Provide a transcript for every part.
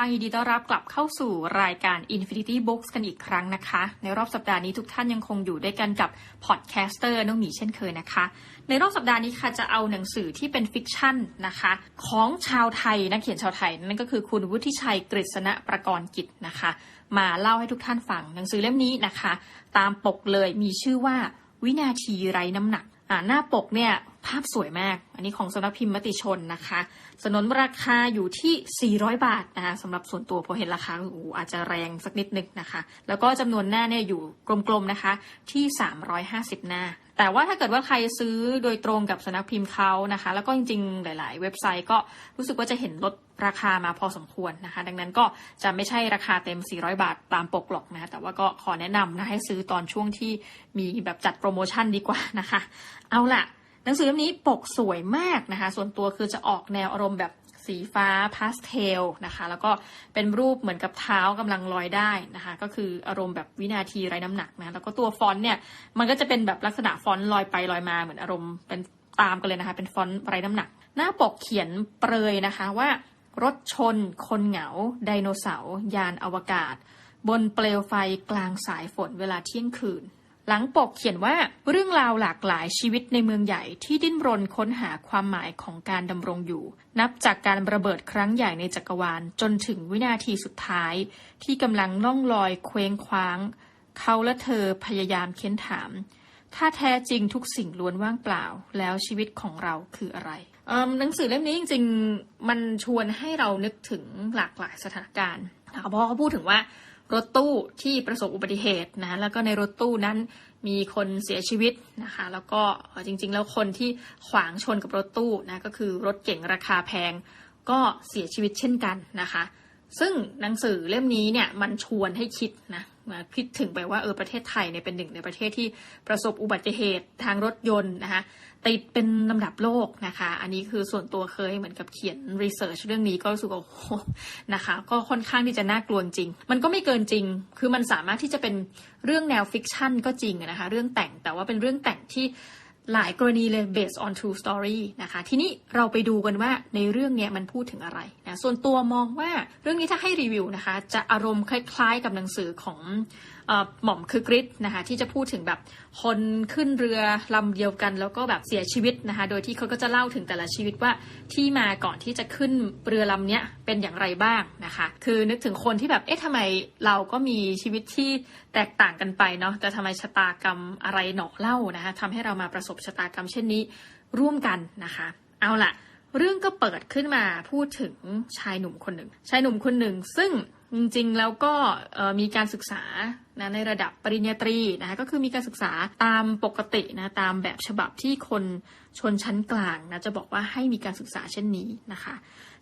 ังยินดีต้อนรับกลับเข้าสู่รายการ Infinity Books กันอีกครั้งนะคะ ในรอบสัปดาห์นี้ทุกท่านยังคงอยู่ด้วยกันกับพอดแคสเตอร์น้องหมีเช่นเคยนะคะ ในรอบสัปดาห์นี้ค่ะจะเอาหนังสือที่เป็นฟิกชันนะคะ ของชาวไทยนักเขียนชาวไทย นั่นก็คือคุณวุฒิชัยกฤษณะประกรณ์กิจนะคะ มาเล่าให้ทุกท่านฟังหนังสือเล่มนี้นะคะ ตามปกเลยมีชื่อว่าวินาทีไร้น้ำหนักอ่าหน้าปกเนี่ย ภาพสวยมาก อันนี้ของสำนักพิมพ์มติชนนะคะ สนนราคาอยู่ที่ 400 บาทนะคะสำหรับส่วนตัวพอเห็นราคาโอ้โหอาจจะแรงสักนิดนึงนะคะ แล้วก็จำนวนหน้าเนี่ยอยู่กลมๆนะคะที่ 350 หน้า แต่ว่าถ้าเกิดว่าใครซื้อโดยตรงกับสนักพิมพ์เขานะคะ แล้วก็จริงๆ หลาย ๆ เว็บไซต์ก็รู้สึกว่าจะเห็นลดราคามาพอสมควรนะคะ ดังนั้นก็จะไม่ใช่ราคาเต็ม 400 บาทตามปกหรอกนะคะแต่ว่าก็ขอแนะนำนะให้ซื้อตอนช่วงที่มีแบบจัดโปรโมชั่นดีกว่านะคะ เอาล่ะ หนังสือเล่มนี้ปกสวยมากนะคะ ส่วนตัวคือจะออกแนวอารมณ์แบบสีฟ้าพาสเทลนะคะ แล้วก็เป็นรูปเหมือนกับเท้ากำลังลอยได้นะคะ ก็คืออารมณ์แบบวินาทีไร้น้ำหนักนะ แล้วก็ตัวฟอนต์เนี่ย มันก็จะเป็นแบบลักษณะฟอนต์ลอยไปลอยมาเหมือนอารมณ์เป็นตามกันเลยนะคะ เป็นฟอนต์ไร้น้ำหนัก หน้าปกเขียนเปรยนะคะว่ารถชน คนเหงา ไดโนเสาร์ยานอวกาศ บนเปลวไฟกลางสายฝนเวลาเที่ยงคืน หลังปกเขียนว่าเรื่องราวหลากหลายชีวิตในเมืองใหญ่ที่ดิ้นรนค้นหาความหมายของการดำรงอยู่ นับจากการระเบิดครั้งใหญ่ในจักรวาลจนถึงวินาทีสุดท้าย ที่กำลังล่องลอยเคว้งคว้าง เขาและเธอพยายามเค้นถาม ถ้าแท้จริงทุกสิ่งล้วนว่างเปล่า แล้วชีวิตของเราคืออะไรหนังสือเล่มนี้จริง ๆ มันชวนให้เรานึกถึงหลากหลายสถานการณ์เพราะเขาพูดถึงว่า รถตู้ที่ประสบอุบัติเหตุนะแล้วก็ในรถตู้นั้นมีคนเสียชีวิตนะคะแล้วก็จริงๆ แล้วคนที่ขวางชนกับรถตู้นะก็คือรถเก๋งราคาแพงก็เสียชีวิตเช่นกันนะคะ ซึ่งหนังสือเล่มนี้เนี่ยมันชวนให้คิดนะ นะ คิดถึงไปว่าเออประเทศไทยเนี่ยเป็นหนึ่งในประเทศที่ประสบอุบัติเหตุทางรถยนต์นะคะติดเป็นลำดับโลกนะคะ อันนี้คือส่วนตัวเคยเหมือนกับเขียนรีเสิร์ชเรื่องนี้ก็รู้สึกว่าโอ้โหนะคะ ก็ค่อนข้างที่จะน่ากลัวจริง มันก็ไม่เกินจริง คือมันสามารถที่จะเป็นเรื่องแนวฟิกชันก็จริงนะคะ เรื่องแต่งแต่ว่าเป็นเรื่องแต่งที่ หลายกรณีเลย based on true story นะคะ ทีนี้เราไปดูกันว่าในเรื่องเนี้ยมันพูดถึงอะไรนะส่วนตัวมองว่าเรื่องนี้ถ้าให้รีวิวนะคะ จะอารมณ์คล้ายๆกับหนังสือของ หม่อมคือกริชนะคะที่จะพูดถึงแบบคนขึ้นเรือลำเดียวกัน แล้วก็แบบเสียชีวิตนะคะโดยที่เขาก็จะเล่าถึงแต่ละชีวิตว่าที่มาก่อนที่จะขึ้นเรือลำเนี้ยเป็นอย่างไรบ้างนะคะ คือนึกถึงคนที่แบบเอ๊ะทำไมเราก็มีชีวิตที่แตกต่างกันไปเนาะแต่ทำไมชะตากรรมอะไรหนอเล่านะคะทำให้เรามาประสบชะตากรรมเช่นนี้ร่วมกันนะคะ เอาล่ะ เรื่องก็เปิดขึ้นมาพูดถึงชายหนุ่มคนหนึ่ง ชายหนุ่มคนหนึ่งซึ่ง จริงๆ แล้วก็มีการศึกษานะในระดับปริญญาตรีนะคะก็คือมีการศึกษาตามปกตินะตามแบบฉบับที่คนชนชั้นกลางนะจะบอกว่าให้มีการศึกษาเช่นนี้นะคะ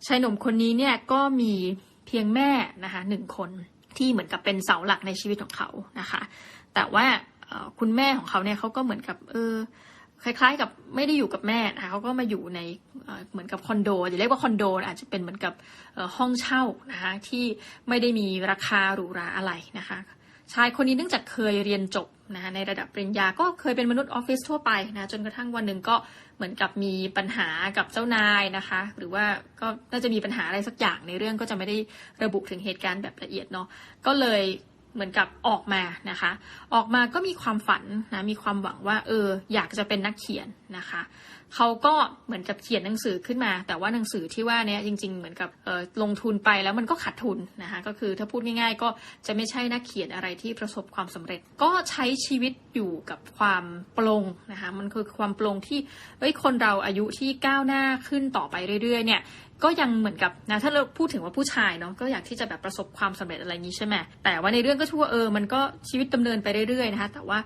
ชายหนุ่มคนนี้เนี่ยก็มีเพียงแม่นะคะหนึ่งคนที่เหมือนกับเป็นเสาหลักในชีวิตของเขานะคะ แต่ว่าคุณแม่ของเขาเนี่ยเขาก็เหมือนกับเออ คล้าย ๆ กับไม่ได้อยู่กับแม่นะคะเขาก็มาอยู่ในเหมือนกับคอนโดอย่าเรียกว่าคอนโดอาจจะเป็นเหมือนกับห้องเช่านะคะที่ไม่ได้มีราคาหรูหราอะไรนะคะชายคนนี้เนื่องจากเคยเรียนจบนะคะในระดับปริญญาก็เคยเป็นมนุษย์ออฟฟิศทั่วไปนะจนกระทั่งวันหนึ่งก็เหมือนกับมีปัญหากับเจ้านายนะคะ หรือว่าก็น่าจะมีปัญหาอะไรสักอย่างในเรื่องก็จะไม่ได้ระบุถึงเหตุการณ์แบบละเอียดเนาะก็เลย เหมือนกับออกมานะคะ ออกมาก็มีความฝันนะมีความหวังว่าเอออยากจะเป็นนักเขียนนะคะเขาก็เหมือนกับเขียนหนังสือขึ้นมา แต่ว่าหนังสือที่ว่านี้จริง ๆ เหมือนกับลงทุนไปแล้วมันก็ขาดทุนนะคะก็คือถ้าพูดง่าย ๆ ก็จะไม่ใช่นักเขียนอะไรที่ประสบความสำเร็จ ก็ใช้ชีวิตอยู่กับความปลงนะคะมันคือความปลงที่เอ้ยคนเราอายุที่ก้าวหน้าขึ้นต่อไปเรื่อยๆเนี่ย ก็ยังเหมือนกับนะถ้าเราพูดถึงว่าผู้ชายเนาะก็อยากที่จะแบบประสบความสำเร็จอะไรนี้ใช่ไหมแต่ว่าในเรื่องก็ชื่วเออมันก็ชีวิตดำเนินไปเรื่อยๆนะคะแต่ว่า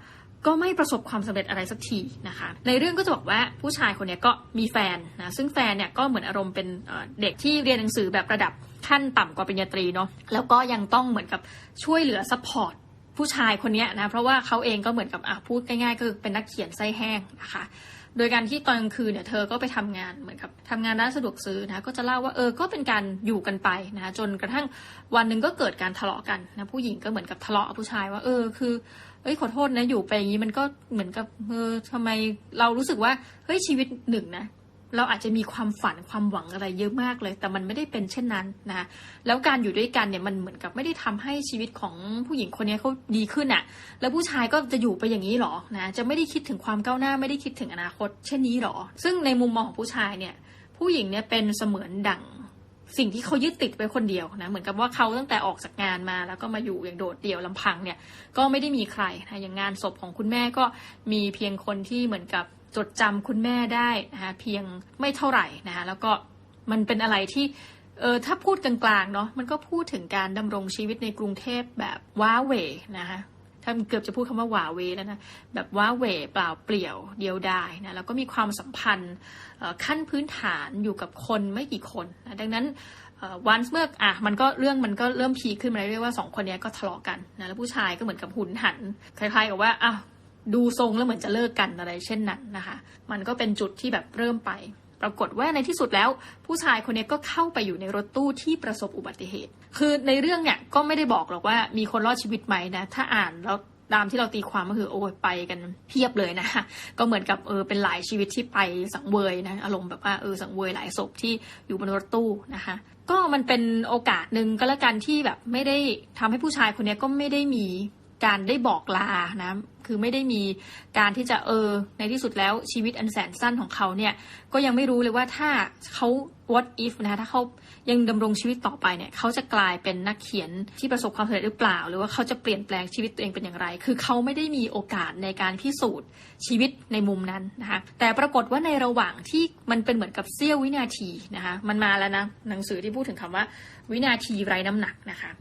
ก็ไม่ประสบความสำเร็จอะไรสักทีนะคะ ในเรื่องก็จะบอกว่าผู้ชายคนนี้ก็มีแฟนนะซึ่งแฟนเนี่ยก็เหมือนอารมณ์เป็นเด็กที่เรียนหนังสือแบบระดับขั้นต่ำกว่าปริญญาตรีเนาะแล้วก็ยังต้องเหมือนกับช่วยเหลือซัพพอร์ตผู้ชายคนนี้นะเพราะว่าเขาเองก็เหมือนกับอะพูดง่ายๆก็คือเป็นนักเขียนไส้แห้งนะคะ โดยการที่ตอนกลางคืนเนี่ยเธอก็ไปทำงานเหมือนกับทำงานร้านสะดวกซื้อนะก็จะเล่าว่าเออก็เป็นการอยู่กันไปนะจนกระทั่งวันหนึ่งก็เกิดการทะเลาะกันนะผู้หญิงก็เหมือนกับทะเลาะผู้ชายว่า เออคือเอ้ยขอโทษนะอยู่ไปอย่างนี้มันก็เหมือนกับเออทำไมเรารู้สึกว่าเฮ้ยชีวิตหนึ่งนะ เราอาจจะมีความฝันความหวังอะไรเยอะมากเลย แต่มันไม่ได้เป็นเช่นนั้นนะแล้วการอยู่ด้วยกันเนี่ยมันเหมือนกับไม่ได้ทำให้ชีวิตของผู้หญิงคนนี้เขาดีขึ้นอะ่ะ แล้วผู้ชายก็จะอยู่ไปอย่างนี้หรอนะจะไม่ได้คิดถึงความก้าวหน้าไม่ได้คิดถึงอนาคต เช่นนี้หรอ ซึ่งในมุมมองของผู้ชายเนี่ย ผู้หญิงเนี่ยเป็นเสมือนดั่งสิ่งที่เขายึดติดไว้คนเดียวนะเหมือนกับว่าเขาตั้งแต่ออกจากงานมาแล้วก็มาอยู่อย่างโดดเดี่ยวลำพังเนี่ยก็ไม่ได้มีใครนะอย่างงานศพของคุณแม่ก็มีเพียงคนที่เหมือนกับ จดจำคุณแม่ได้นะคะเพียงไม่เท่าไหร่นะคะแล้วก็มันเป็นอะไรที่เออถ้าพูดกลางๆเนาะมันก็พูดถึงการดำรงชีวิตในกรุงเทพแบบว้าเหวนะคะถ้าเกือบจะพูดคำว่าหวาเวแล้วนะแบบว้าเหวเปล่าเปลี่ยวเดียวดายนะแล้วก็มีความสัมพันธ์ขั้นพื้นฐานอยู่กับคนไม่กี่คนนะดังนั้นวันเมื่ออะมันก็เรื่องมันก็เริ่มพีขึ้นมาเรื่อยๆว่าสองคนนี้ก็ทะเลาะกันนะแล้วผู้ชายก็เหมือนกับหุนหันคล้ายๆกับว่าอ้าว ดูทรงแล้วเหมือนจะเลิกกันอะไรเช่นนั้นนะคะ มันก็เป็นจุดที่แบบเริ่มไป ปรากฏว่าในที่สุดแล้ว ผู้ชายคนนี้ก็เข้าไปอยู่ในรถตู้ที่ประสบอุบัติเหตุ คือในเรื่องเนี่ยก็ไม่ได้บอกหรอกว่ามีคนรอดชีวิตไหมนะ ถ้าอ่านแล้วตามที่เราตีความก็คือโอ้ยไปกันเพียบเลยนะ ก็เหมือนกับเออเป็นหลายชีวิตที่ไปสังเวยนะอารมณ์แบบว่าเออสังเวยหลายศพที่อยู่บนรถตู้นะคะ ก็มันเป็นโอกาสหนึ่งก็แล้วกันที่แบบไม่ได้ทำให้ผู้ชายคนนี้ก็ไม่ได้มี การได้บอกลานะคือไม่ได้มีการที่จะเออ ในที่สุดแล้วชีวิตอันแสนสั้นของเขาเนี่ย ก็ยังไม่รู้เลยว่าถ้าเขา what if นะคะถ้าเขายังดำรงชีวิตต่อไปเนี่ย เขาจะกลายเป็นนักเขียนที่ประสบความสำเร็จหรือเปล่า หรือว่าเขาจะเปลี่ยนแปลงชีวิตตัวเองเป็นอย่างไร คือเขาไม่ได้มีโอกาสในการพิสูจน์ชีวิตในมุมนั้นนะคะแต่ปรากฏว่าในระหว่างที่มันเป็นเหมือนกับเสี้ยววินาทีนะคะมันมาแล้วนะหนังสือที่พูดถึงคำว่าวินาทีไร้น้ำหนักนะคะ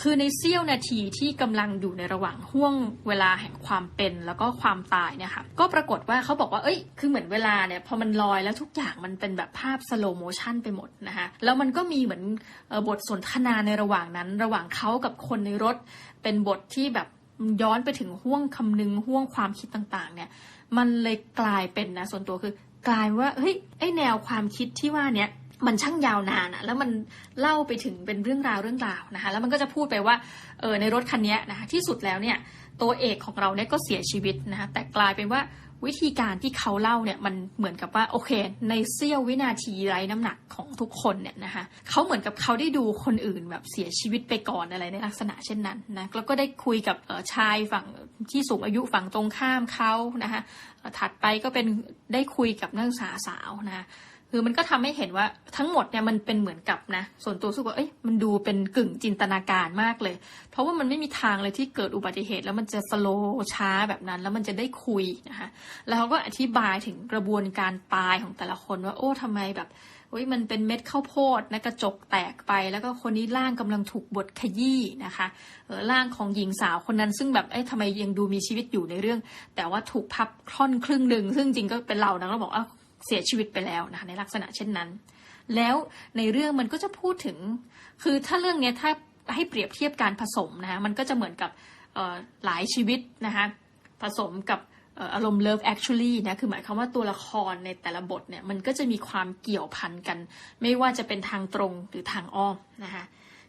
คือในเสี้ยวนาทีที่กำลังอยู่ในระหว่างห่วงเวลาแห่งความเป็นแล้วก็ความตายเนี่ยค่ะก็ปรากฏว่าเขาบอกว่าเอ้ยคือเหมือนเวลาเนี่ยพอมันลอยแล้วทุกอย่างมันเป็นแบบภาพสโลโมชันไปหมดนะคะแล้วมันก็มีเหมือนบทสนทนาในระหว่างนั้น ระหว่างเขากับคนในรถ เป็นบทที่แบบย้อนไปถึงห่วงคำนึงห่วงความคิดต่างๆ เนี่ย มันเลยกลายเป็นนะส่วนตัวคือกลายว่าเฮ้ยไอแนวความคิดที่ว่าเนี้ย มันช่างยาวนานอะแล้วมันเล่าไปถึงเป็นเรื่องราวเรื่องราวนะคะ แล้วมันก็จะพูดไปว่าเออในรถคันนี้นะคะที่สุดแล้วเนี่ยตัวเอกของเราเนี่ยก็เสียชีวิตนะคะแต่กลายเป็นว่าวิธีการที่เขาเล่าเนี่ยมันเหมือนกับว่าโอเค ในเสี้ยววินาทีไร้น้ำหนักของทุกคนเนี่ยนะคะเขาเหมือนกับเขาได้ดูคนอื่นแบบเสียชีวิตไปก่อนอะไรในลักษณะเช่นนั้นนะแล้วก็ได้คุยกับชายฝั่งที่สูงอายุฝั่งตรงข้ามเขานะคะถัดไปก็เป็นได้คุยกับนักศึกษาสาวนะคืือมันก็ทำให้เห็นว่าทั้งหมดเนี่ยมันเป็นเหมือนกับนะ ส่วนตัวสุกว่าเอ้ยมันดูเป็นกึ่งจินตนาการมากเลย เพราะว่ามันไม่มีทางเลยที่เกิดอุบัติเหตุ แล้วมันจะสโลช้าแบบนั้น แล้วมันจะได้คุยนะคะแล้วเขาก็อธิบายถึงกระบวนการตายของแต่ละคนว่า โอ้ทำไมแบบเฮ้ยมันเป็นเม็ดข้าวโพดนะกระจกแตกไป แล้วก็คนนี้ร่างกำลังถูกบดขยี้นะคะเออร่างของหญิงสาวคนนั้นซึ่งแบบเอ้ยทำไมยังดูมีชีวิตอยู่ในเรื่อง แต่ว่าถูกพับค่อนครึ่งหนึ่งซึ่งจริงก็เป็นเรานะเราบอกว่า เสียชีวิตไปแล้วนะคะในลักษณะเช่นนั้น แล้วในเรื่องมันก็จะพูดถึง คือถ้าเรื่องนี้ถ้าให้เปรียบเทียบการผสมนะคะมันก็จะเหมือนกับหลายชีวิตนะคะผสมกับอารมณ์ love actually นะคือหมายความว่าตัวละครในแต่ละบทเนี่ยมันก็จะมีความเกี่ยวพันกัน ไม่ว่าจะเป็นทางตรงหรือทางอ้อมนะคะ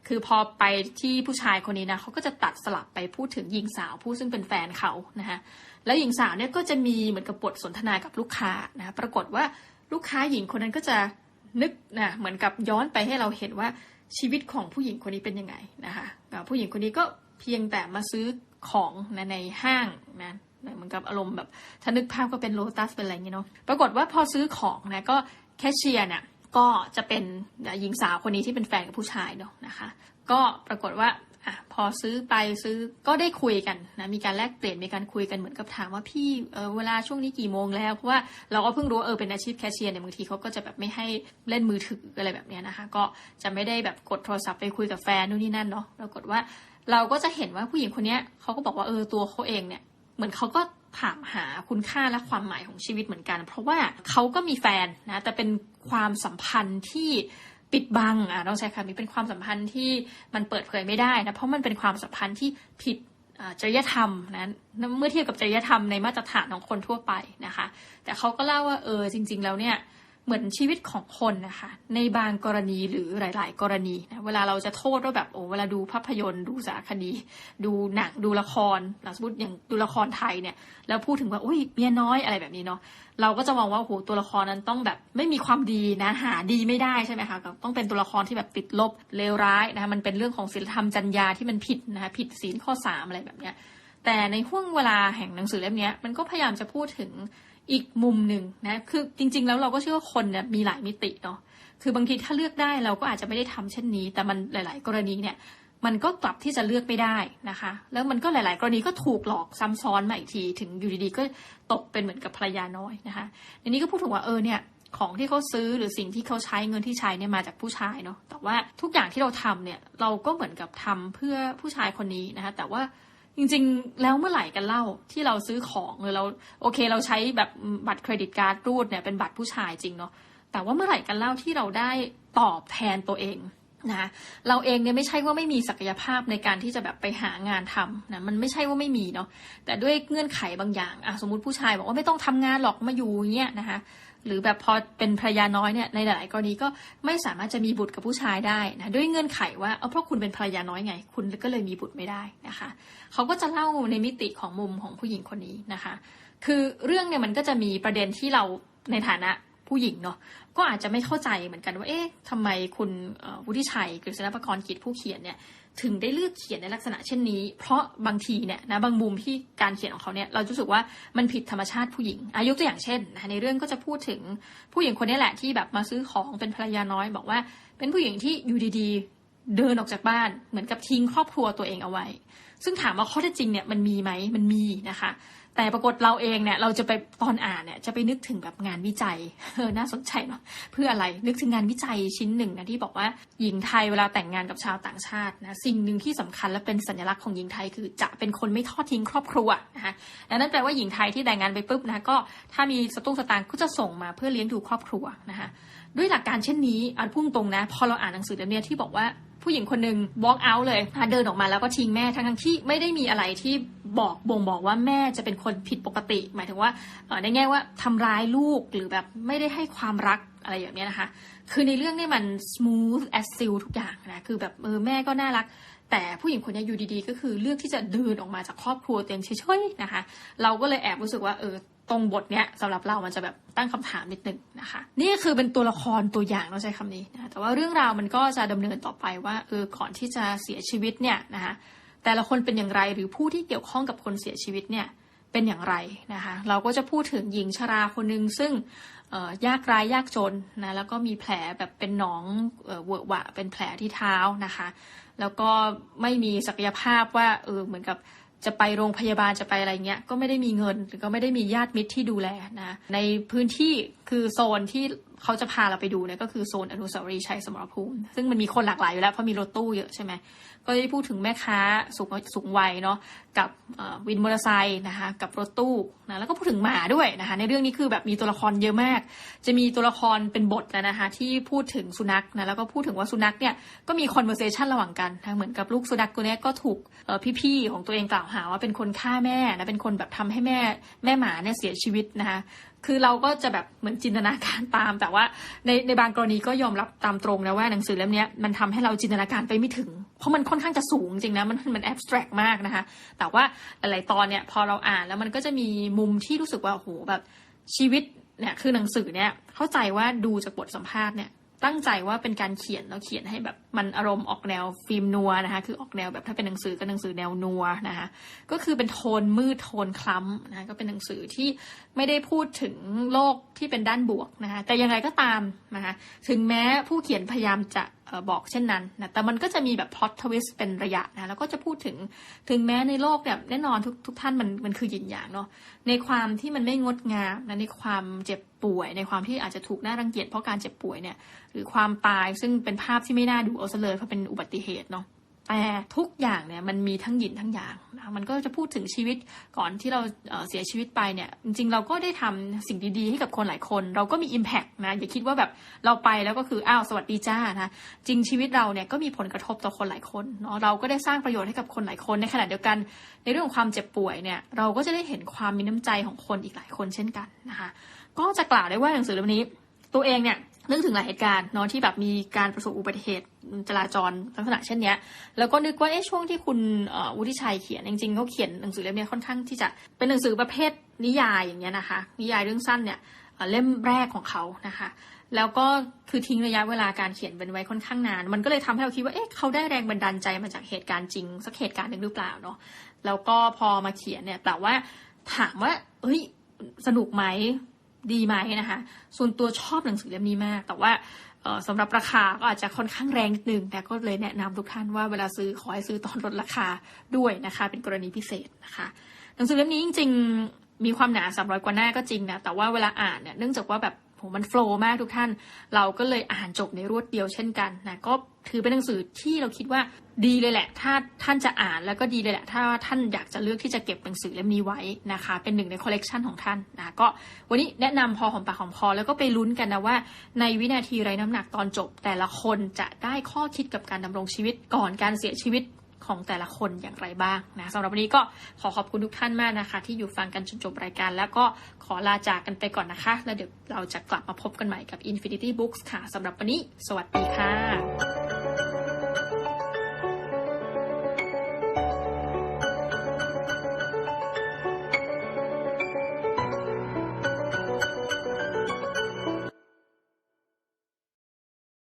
คือพอไปที่ผู้ชายคนนี้นะเขาก็จะตัดสลับไปพูดถึงหญิงสาวผู้ซึ่งเป็นแฟนเขานะคะแล้วหญิงสาวเนี่ยก็จะมีเหมือนกับบทสนทนากับลูกค้านะปรากฏว่าลูกค้าหญิงคนนั้นก็จะนึกนะเหมือนกับย้อนไปให้เราเห็นว่าชีวิตของผู้หญิงคนนี้เป็นยังไงนะคะผู้หญิงคนนี้ก็เพียงแต่มาซื้อของนะในห้างนะเหมือนกับอารมณ์แบบถ้านึกภาพก็เป็นโลตัสเป็นอะไรเงี้ยเนาะปรากฏว่าพอซื้อของนะก็แคชเชียร์เนี่ย ก็จะเป็นหญิงสาวคนนี้ที่เป็นแฟนกับผู้ชายเนาะนะคะ ก็ปรากฏว่าอะพอซื้อไปซื้อก็ได้คุยกันนะมีการแลกเปลี่ยนมีการคุยกันเหมือนกับถามว่าพี่เออเวลาช่วงนี้กี่โมงแล้วเพราะว่าเราก็เพิ่งรู้เออเป็นอาชีพแคชเชียร์เนี่ยบางทีเขาก็จะแบบไม่ให้เล่นมือถืออะไรแบบนี้นะคะ ก็จะไม่ได้แบบกดโทรศัพท์ไปคุยกับแฟนนู่นนี่นั่นเนาะปรากฏว่าเราก็จะเห็นว่าผู้หญิงคนนี้เขาก็บอกว่าเออตัวเขาเองเนี่ยเหมือนเขาก็ ถามหาคุณค่าและความหมายของชีวิตเหมือนกัน เพราะว่าเขาก็มีแฟนนะแต่เป็นความสัมพันธ์ที่ปิดบังอะต้องใช้คำนี้เป็นความสัมพันธ์ที่มันเปิดเผยไม่ได้นะเพราะมันเป็นความสัมพันธ์ที่ผิดจริยธรรมนะเมื่อเทียบกับจริยธรรมในมาตรฐานของคนทั่วไปนะคะ แต่เขาก็เล่าว่าเออจริง ๆ แล้วเนี่ย เหมือนชีวิตของคนนะคะ ในบางกรณีหรือหลาย ๆ กรณีนะเวลาเราจะโทษว่าแบบโอ้เวลาดูภาพยนตร์ ดูสารคดี ดูหนังดูละครสมมติอย่างดูละครไทยเนี่ยแล้วพูดถึงว่าอุ้ยเมียน้อยอะไรแบบนี้เนาะเราก็จะมองว่าโอ้โหตัวละครนั้นต้องแบบไม่มีความดีนะหาดีไม่ได้ใช่ไหมคะต้องเป็นตัวละครที่แบบติดลบเลวร้ายนะคะมันเป็นเรื่องของศีลธรรมจรรยาที่มันผิดนะคะผิดศีลข้อสามอะไรแบบเนี้ยแต่ในห่วงเวลาแห่งหนังสือเล่มนี้มันก็พยายามจะพูดถึง อีกมุมหนึ่งนะคือจริง ๆ แล้วเราก็เชื่อว่าคนเนี่ยมีหลายมิติเนาะคือบางทีถ้าเลือกได้เราก็อาจจะไม่ได้ทำเช่นนี้ แต่มันหลาย ๆ กรณีเนี่ยมันก็กลับที่จะเลือกไม่ได้นะคะ แล้วมันก็หลาย ๆ กรณีก็ถูกหลอกซ้ำซ้อนมาอีกที ถึงอยู่ดีๆก็ตกเป็นเหมือนกับภรรยาน้อยนะคะในนี้ก็พูดถึงว่าเออเนี่ยของที่เขาซื้อหรือสิ่งที่เขาใช้เงินที่ใช้เนี่ยมาจากผู้ชายเนาะแต่ว่าทุกอย่างที่เราทำเนี่ยเราก็เหมือนกับทำเพื่อผู้ชายคนนี้นะคะแต่ว่า จริงๆ แล้วเมื่อไหร่กันเล่าที่เราซื้อของหรือเราโอเค เราใช้แบบบัตรเครดิตการ์ดรูดเนี่ยเป็นบัตรผู้ชายจริงเนาะแต่ว่าเมื่อไหร่กันเล่าที่เราได้ตอบแทนตัวเองนะเราเองเนี่ยไม่ใช่ว่าไม่มีศักยภาพในการที่จะแบบไปหางานทำนะมันไม่ใช่ว่าไม่มีเนาะแต่ด้วยเงื่อนไขบางอย่างอะสมมติผู้ชายบอกว่าไม่ต้องทำงานหรอกมาอยู่เงี้ยนะคะ หรือแบบพอเป็นภรรยาน้อยเนี่ยในหลายกรณีก็ไม่สามารถจะมีบุตรกับผู้ชายได้นะด้วยเงื่อนไขว่าเอาเพราะคุณเป็นภรรยาน้อยไง คุณก็เลยมีบุตรไม่ได้นะคะเขาก็จะเล่าในมิติของมุมของผู้หญิงคนนี้นะคะ คือเรื่องเนี่ยมันก็จะมีประเด็นที่เราในฐานะผู้หญิงเนาะก็อาจจะไม่เข้าใจเหมือนกันว่าเอ๊ะทำไมคุณวุฒิชัยกฤษณประกรณ์กิจผู้เขียนเนี่ย ถึงได้เลือกเขียนในลักษณะเช่นนี้ เพราะบางทีเนี่ยนะบางมุมที่การเขียนของเขาเนี่ยเรารู้สึกว่ามันผิดธรรมชาติผู้หญิงอายุตัวอย่างเช่นนะในเรื่องก็จะพูดถึงผู้หญิงคนนี้แหละที่แบบมาซื้อของเป็นภรรยาน้อย บอกว่า เป็นผู้หญิงที่อยู่ดีๆ เดินออกจากบ้านเหมือนกับทิ้งครอบครัวตัวเองเอาไว้ ซึ่งถามว่าข้อเท็จจริงเนี่ยมันมีไหมมันมีนะคะ แต่ปรากฏเราเองเนี่ยเราจะไปตอนอ่านเนี่ยจะไปนึกถึงแบบงานวิจัยเออน่าสนใจเนาะเพื่ออะไรนึกถึงงานวิจัยชิ้นหนึ่งนะที่บอกว่าหญิงไทยเวลาแต่งงานกับชาวต่างชาตินะสิ่งหนึ่งที่สำคัญและเป็นสัญลักษณ์ของหญิงไทยคือจะเป็นคนไม่ทอดทิ้งครอบครัวนะคะนั่นแปลว่าหญิงไทยที่แต่งงานไปปุ๊บนะก็ถ้ามีสตุ้งสตางค์ก็จะส่งมาเพื่อเลี้ยงดูครอบครัวนะคะด้วยหลักการเช่นนี้อันพุ่งตรงนะ พอเราอ่านหนังสือเล่มนี้ที่บอกว่า ผู้หญิงคนหนึ่ง walk out เลยเดินออกมาแล้วก็ทิ้งแม่ทั้งที่ไม่ได้มีอะไรที่บอกบ่งบอกว่าแม่จะเป็นคนผิดปกติ หมายถึงว่าในแง่ว่าทำร้ายลูกหรือแบบไม่ได้ให้ความรักอะไรอย่างเนี้ยนะคะ คือในเรื่องนี้มัน smooth as silk ทุกอย่างนะ คือแบบเออแม่ก็น่ารัก แต่ผู้หญิงคนนี้อยู่ดีๆ ก็คือเลือกที่จะเดินออกมาจากครอบครัวเต็มเฉยๆนะคะ เราก็เลยแอบรู้สึกว่าเออ ตรงบทเนี้ยสำหรับเรามันจะแบบตั้งคำถามนิดนึงนะคะ นี่คือเป็นตัวละครตัวอย่างเราใช้คำนี้นะแต่ว่าเรื่องราวมันก็จะดำเนินต่อไปว่าเออก่อนที่จะเสียชีวิตเนี่ยนะคะแต่ละคนเป็นอย่างไรหรือผู้ที่เกี่ยวข้องกับคนเสียชีวิตเนี่ยเป็นอย่างไรนะคะเราก็จะพูดถึงหญิงชราคนหนึ่งซึ่งยากร้ายยากจนนะแล้วก็มีแผลแบบเป็นหนองเวอะหวะเป็นแผลที่เท้านะคะ แล้วก็ไม่มีศักยภาพว่าเออเหมือนกับ จะไปโรงพยาบาลจะไปอะไรเงี้ยก็ไม่ได้มีเงินก็ไม่ได้มีญาติมิตรที่ดูแลนะในพื้นที่คือโซนที่เขาจะพาเราไปดูเนี่ยก็คือโซนอนุสาวรีย์ชัยสมรภูมิซึ่งมันมีคนหลากหลายอยู่แล้วเพราะมีรถตู้เยอะใช่ไหมก็ได้พูดถึงแม่ค้าสูงสูงวัยเนาะกับวินมอเตอร์ไซค์นะคะกับรถตู้นะแล้วก็พูดถึงหมาด้วยนะคะในเรื่องนี้คือแบบมีตัวละครเยอะมาก จะมีตัวละครเป็นบทนะคะที่พูดถึงสุนัขนะแล้วก็พูดถึงว่าสุนัขเนี่ยก็มีคอนเวอร์เซชันระหว่างกันนะเหมือนกับลูกสุนัขตัวนี้ก็ถูกพี่ๆของตัวเองกล่าวหาว่าเป็นคนฆ่าแม่นะเป็นคนแบบทำให้แม่แม่หมาเนี่ยเสียชีวิตนะคะ คือเราก็จะแบบเหมือนจินตนาการตาม แต่ว่าในในบางกรณีก็ยอมรับตามตรงนะว่าหนังสือเล่มนี้มันทำให้เราจินตนาการไปไม่ถึง เพราะมันค่อนข้างจะสูงจริงนะมันมันแอบสแตรกมากนะคะ แต่ว่าหลายๆตอนเนี่ยพอเราอ่านแล้วมันก็จะมีมุมที่รู้สึกว่าโอ้โหแบบชีวิตเนี่ยคือหนังสือเนี่ยเข้าใจว่าดูจากบทสัมภาษณ์เนี่ย ตั้งใจว่าเป็นการเขียนแล้วเขียนให้แบบมันอารมณ์ออกแนวฟิล์มนัวนะคะ คือออกแนวแบบถ้าเป็นหนังสือก็หนังสือแนวนัวนะคะ ก็คือเป็นโทนมืดโทนคล้ำนะคะ ก็เป็นหนังสือที่ไม่ได้พูดถึงโลกที่เป็นด้านบวกนะคะ แต่ยังไงก็ตามนะคะ ถึงแม้ผู้เขียนพยายามจะบอกเช่นนั้นนะแต่มันก็จะมีแบบพล็อตทวิสต์เป็นระยะนะแล้วก็จะพูดถึงถึงแม้ในโลกเนี่ยแน่นอนทุกทุกท่านมันมันคือหยินหยางเนาะในความที่มันไม่งดงามนะในความเจ็บป่วย ในความที่อาจจะถูกน่ารังเกียจเพราะการเจ็บป่วยเนี่ยหรือความตายซึ่งเป็นภาพที่ไม่น่าดูเอาซะเลยเพราะเป็นอุบัติเหตุเนาะ แต่ทุกอย่างเนี่ยมันมีทั้งหยินทั้งหยางนะมันก็จะพูดถึงชีวิตก่อนที่เราเสียชีวิตไปเนี่ย จริงๆเราก็ได้ทำสิ่งดีๆให้กับคนหลายคน เราก็มี Impact นะอย่าคิดว่าแบบเราไปแล้วก็คืออ้าวสวัสดีจ้านะจริงชีวิตเราเนี่ยก็มีผลกระทบต่อคนหลายคนเนาะเราก็ได้สร้างประโยชน์ให้กับคนหลายคนในขณะเดียวกัน ในเรื่องของความเจ็บป่วยเนี่ยเราก็จะได้เห็นความมีน้ำใจของคนอีกหลายคนเช่นกันนะคะก็จะกล่าวได้ว่าหนังสือเล่มนี้ ตัวเองเนี่ย นึกถึงหลายเหตุการณ์เนาะที่แบบมีการประสบอุบัติเหตุจราจรลักษณะเช่นเนี้ย แล้วก็นึกว่าเอ๊ะช่วงที่คุณอ่อวุฒิชัยเขียนจริงๆเขาเขียนหนังสือเล่มนี้ค่อนข้างที่จะเป็นหนังสือประเภทนิยายอย่างเงี้ยนะคะ นิยายเรื่องสั้นเนี่ยเล่มแรกของเขานะคะ แล้วก็คือทิ้งระยะเวลาการเขียนเป็นไว้ค่อนข้างนาน มันก็เลยทำให้เราคิดว่าเอ๊ะเขาได้แรงบันดาลใจมาจากเหตุการณ์จริง สักเหตุการณ์หนึ่งหรือเปล่าเนาะแล้วก็พอมาเขียนเนี่ยแต่ว่าถามว่าเฮ้ยสนุกไหม ดีไหมนะคะ ส่วนตัวชอบหนังสือเล่มนี้มาก แต่ว่าสำหรับราคาก็อาจจะค่อนข้างแรงนิดนึงแต่ก็เลยแนะนำทุกท่านว่าเวลาซื้อขอให้ซื้อตอนลดราคาด้วยนะคะ เป็นกรณีพิเศษนะคะ หนังสือเล่มนี้จริง ๆ มีความหนา300กว่าหน้าก็จริงนะแต่ว่าเวลาอ่านเนี่ยเนื่องจากว่าแบบ มันโฟล์มากทุกท่าน เราก็เลยอ่านจบในรวดเดียวเช่นกันนะก็ถือเป็นหนังสือที่เราคิดว่าดีเลยแหละ ถ้าท่านจะอ่านแล้วก็ดีเลยแหละ ถ้าท่านอยากจะเลือกที่จะเก็บหนังสือเล่มนี้ไว้นะคะ เป็นหนึ่งในคอลเลกชันของท่านนะก็วันนี้แนะนำพอหอมปากหอมคอแล้วก็ไปลุ้นกันนะว่า ในวินาทีไร้น้ำหนักตอนจบ แต่ละคนจะได้ข้อคิดกับการดำรงชีวิตก่อนการเสียชีวิต ของแต่ละคนอย่างไรบ้างนะสำหรับวันนี้ก็ขอขอบคุณทุกท่านมากนะคะ ที่อยู่ฟังกันจนจบรายการ แล้วก็ขอลาจากกันไปก่อนนะคะ แล้วเดี๋ยวเราจะกลับมาพบกันใหม่กับ Infinity Books ค่ะสำหรับวันนี้ สวัสดีค่ะ